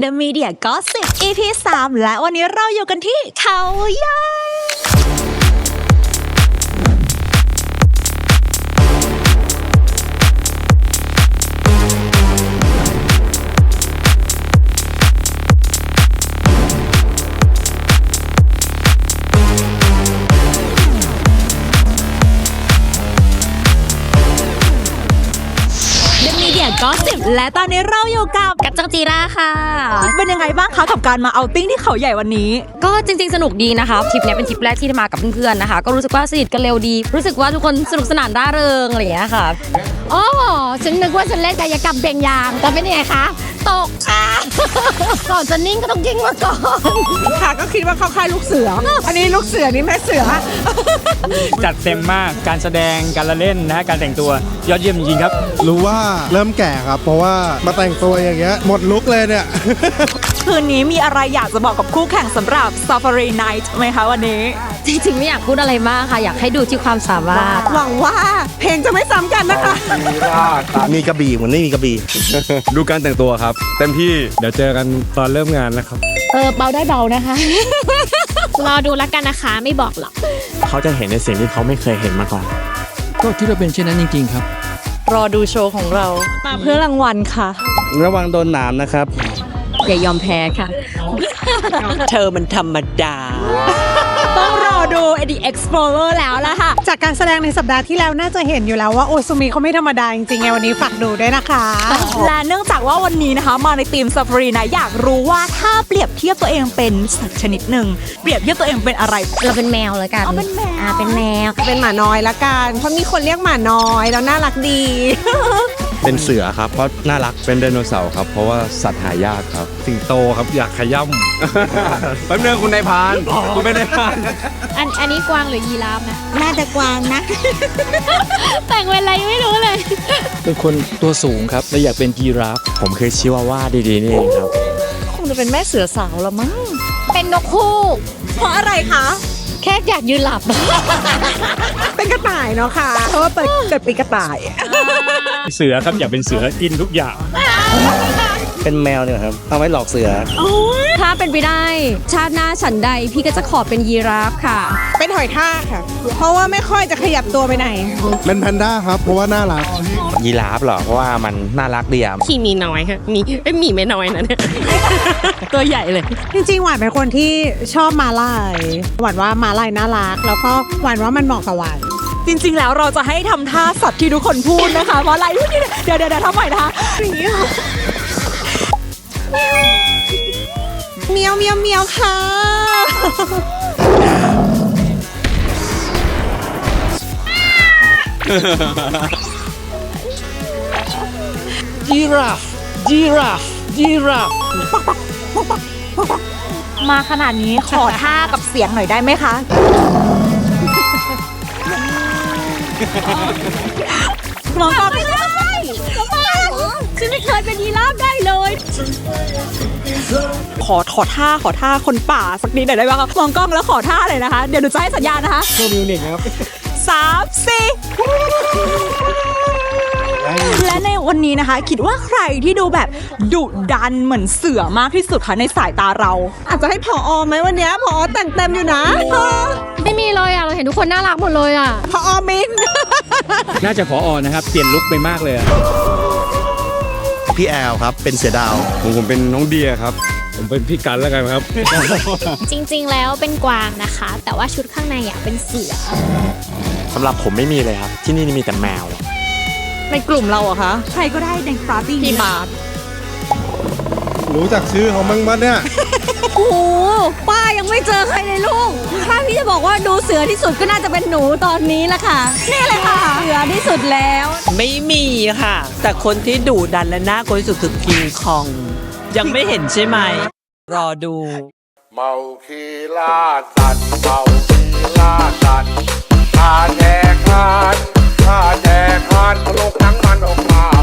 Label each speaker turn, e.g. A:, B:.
A: The Media Gossip EP 3และวันนี้เราอยู่กันที่เขาใหญ่ และตอนนี้เราอยู่กับ
B: กับจังจีราค่ะ
A: เป็นยังไงบ้างคะกับการมาเอาติ้งที่เขาใหญ่วันนี้
B: ก็จริง ๆ สนุกดีนะคะทริปเนี้ยเป็นทริปแรกที่มากับเพื่อนๆนะคะ ก็รู้สึกว่าสนิทกันเร็วดี รู้สึกว่าทุกคนสนุกสนานร่าเริงอะไรอย่างเงี้ยค่ะ
C: อ๋อฉันนึกว่าฉันเล่นกายกรรมเบ่งยางแต่เป็นยังไงคะ ตกค่ะก่อนจะนิ่งก็ต้องกิ้งมาก่อน
D: ค่ะก็คิดว่าเข้าค่ายลูกเสือ อันนี้ลูกเสือนี่แม่เสือ
E: จัดเต็มมากการแสดงการละเล่นนะฮะการแต่งตัวยอดเยี่ยมจริงๆครับ
F: รู้ว่าเริ่มแก่ครับ เพราะว่ามาแต่งตัวอย่างเงี้ยหมดลุกเลยเนี่ย
A: คืนนี้มีอะไรอยากจะบอกกับคู่แข่งสำหรับ Safari Night ไหมคะวันนี้
B: จริงๆไม่อยากพูดอะไรมากค่ะ อยากให้ดูที่ความสามารถ
D: หวังว่าเพลงจะไม่ซ้ำกันนะคะ
F: มีกระบี่เหมือนไม่มีกระบี่
G: ดูการแต่งตัวครับ เต็มที่
E: เดี๋ยวเจอกันตอนเริ่มงานนะครับ
C: เออเบาได้เบานะคะ รอดูแล้วกันนะคะไม่บอกหรอก
H: เขาจะเห็นในสิ่งที่เขาไม่เคยเห็นมาก่อน
E: ก็คิดว่าเป็นเช่นนั้นจริงๆครับ
B: รอดูโชว์ของเรา
A: มาเพื่อรางวัลค่ะ
F: ระวังโดนหนามนะครับ
B: อย่ายอมแพ้ค่ะ
D: เธอมันธรรมดา
A: ต้องรอดู The Explorer แล้วล่ะค่ะ
D: จากการแสดงในสัปดาห์ที่แล้วน่าจะเห็นอยู่แล้วว่าโอซูมิเขาไม่ธรรมดาจริงๆไงวันนี้ฝากดูด้วยนะคะ
A: และเนื่องจากว่าวันนี้นะคะ มาในทีม Safari นะอยากรู้ว่าถ้าเปรียบเทียบตัวเองเป็นสัตว์ชนิดหนึ่งเปรียบเทียบตัวเองเป็นอะไร
B: เราเป็นแมวแล้วกัน
A: อ๋อเป็นแมว
B: อ่าเป็นแมว
D: เป็นหมาน้อยละกัน เพราะมีคนเรียกหมาน้อยแล้วน่ารักดี
G: เป็นเสือครับเพราะน่ารักเป็นไดโนเสาร์ครับเพราะว่าสัตว์หายากครับ
F: สิงโตครับอยากขย่
G: แป๊บนึงคุณนายพรานคุณเป็นนายพราน
C: อันอันนี้กวางหรือยีราฟนะ
A: น่าจะกวางนะ
C: แต่งเป็นอะไรไม่รู้เลย
E: เป็นคนตัวสูงครับและอยากเป็นยีราฟ
H: ผมคือชิวาว่าดีๆนี่เองครับ
B: คงจะเป็นแม่เสือสาวละมั้ง
C: เป็นนกคู่
A: เพราะอะไรคะ
C: แค่อยากยืนหลับ
D: เป็นกระต่ายเนาะค่ะ เพราะว่าเปิดเกิดปีกระต่าย
E: เสือครับอยากเป็นเสือกินทุกอย่างำ
F: เป็นแมวเนี่ยครับเอาไว้หลอกเสือ
B: ถ้าเป็นไปได้ ชาติหน้าฉันใด พี่ก็จะขอเป็นยีราฟค่ะ
D: เป็นหอยทากค่ะ เพราะว่าไม่ค่อยจะขยับตัวไปไหน
F: เป็นแพนด้าครับ เพราะว่าน่ารัก
H: ยีราฟเหรอ เพราะว่ามันน่ารักดีอะ
I: ขี่มีน้อยค่ะ มีเอ้ยหมีไม่น้อยนะเนี่ย ตัวใหญ่เลย
D: จริงๆ หวานเป็นคนที่ชอบมาลาย หวานว่ามาลายน่ารัก แล้วก็หวานว่ามันเหมาะกับหวาน
A: จริง ๆ แล้วเราจะให้ทำท่าสัตว์ที่ทุกคนพูดนะคะเพราะอะไรเดี๋ยวเดี๋ยวเดี๋ยวทำใหม่นะคะอย่างนี้ค่ะ
D: เมียวเมียวเมียวค่ะ
E: ยีราฟยีราฟยีราฟ
A: มาขนาดนี้ขอท่ากับเสียงหน่อยได้ไหมคะ มองก่อนไม่ได้
B: ฉันไม่เคยเป็นยีราฟได้เลย
A: ขอขอท่าขอท่าคนป่าสักนิดหน่อยได้ไหมคะมองกล้องแล้วขอท่าเลยนะคะ เดี๋ยวหนูจะให้สัญญาณนะคะ
E: โชว์มิวนิกครับ
A: สามสี่ และในวันนี้นะคะ คิดว่าใครที่ดูแบบดุดันเหมือนเสือมากที่สุดคะในสายตาเรา
D: อาจจะให้ผอไหมวันเนี้ยผอแต่งเต็มอยู่นะ
C: ไม่มีเลยอะ เราเห็นทุกคนน่ารักหมดเลยอะ
D: ผอมิน
E: น่าจะพออนะครับ เปลี่ยนลุคไปมากเลยอะ
F: พี่แอลครับ เป็นเสือดาว
G: ผมผมเป็นน้องเดียครับ ผมเป็นพี่กันแล้วกันครับ
C: จริงๆ แล้วเป็นกวางนะคะ แต่ว่าชุดข้างในอะเป็นเสือ
H: สำหรับผมไม่มีเลยครับ ที่นี่มีแต่แมว
A: ในกลุ่มเราอะคะใครก็ได้ในปาร์ตี้พี่บาร์
F: รู้จักชื่อเขาบ้างมั้ยเนี่ย
B: โอ้โหป้ายังไม่เจอใครเลยลูกถ้าพี่จะบอกว่าดูเสือที่สุดก็น่าจะเป็นหนูตอนนี้ละค่ะนี่เลยค่ะเสือที่สุดแล้ว
I: ไม่มีค่ะ แต่คนที่ดุดันและน่ากลัวที่สุดคือคิงคอง ยังไม่เห็นใช่ไหม รอดู
J: เมาคีล่าสัตว์เมาคีล่าสัตว์ข้าแจกคาน ข้าแจกคานทะลุหนังมันออกมาหมดทะลุหนังมันออกมา